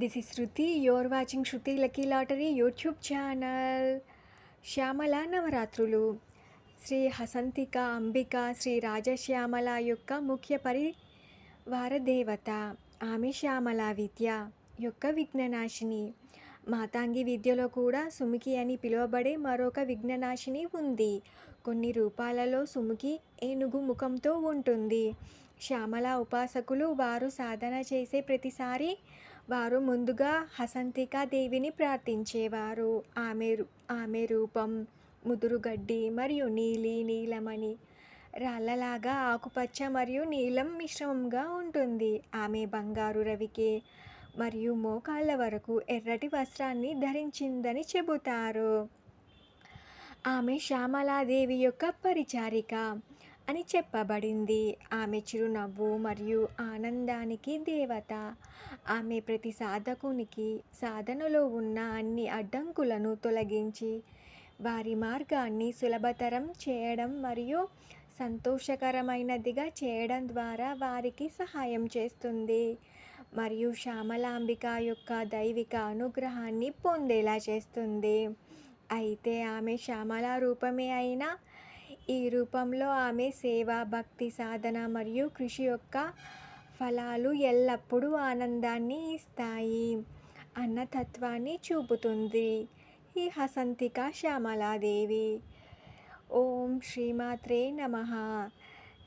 This is Shruti your watching Shruti lucky lottery YouTube channel Shyamala నవరాత్రులు. శ్రీ హసంతిక అంబిక శ్రీ రాజశ్యామల యొక్క ముఖ్య పరివార దేవత ఆమె శ్యామల విద్య యొక్క విఘ్ననాశిని. మాతాంగి విద్యలో కూడా సుముఖి అని పిలువబడే మరొక విఘ్ననాశిని ఉంది. కొన్ని రూపాలలో సుముఖి ఏనుగు ముఖంతో ఉంటుంది. శ్యామల ఉపాసకులు వారు సాధన చేసే ప్రతిసారి వారు ముందుగా హసంతికా దేవిని ప్రార్థించేవారు. ఆమె ఆమె రూపం ముదురుగడ్డి మరియు నీలి నీలమణి రాళ్ళలాగా ఆకుపచ్చ మరియు నీలం మిశ్రమంగా ఉంటుంది. ఆమె బంగారు రవికే మరియు మోకాళ్ళ వరకు ఎర్రటి వస్త్రాన్ని ధరించిందని చెబుతారు. ఆమె శ్యామలాదేవి యొక్క పరిచారిక అని చెప్పబడింది. ఆమె చిరునవ్వు మరియు ఆనందానికి దేవత. ఆమె ప్రతి సాధకునికి సాధనలో ఉన్న అన్ని అడ్డంకులను తొలగించి వారి మార్గాన్ని సులభతరం చేయడం మరియు సంతోషకరమైనదిగా చేయడం ద్వారా వారికి సహాయం చేస్తుంది. మరియు శ్యామలాంబిక యొక్క దైవిక అనుగ్రహాన్ని పొందేలా చేస్తుంది. అయితే ఆమె శ్యామల రూపమే అయినా ఈ రూపంలో ఆమె సేవ భక్తి సాధన మరియు కృషి యొక్క ఫలాలు ఎల్లప్పుడూ ఆనందాన్ని ఇస్తాయి అన్న తత్వాన్ని చూపుతుంది. ఈ హసంతిక శ్యామలాదేవి. ఓం శ్రీమాత్రే నమ.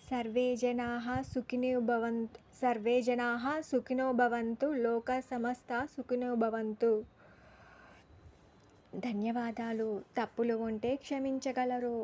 సర్వే జనా సుఖినో భవంతు సర్వే జనా సుఖినో భవంతు లోక సమస్త సుఖినో భవంతు ధన్యవాదాలు. తప్పులు ఉంటే క్షమించగలరు.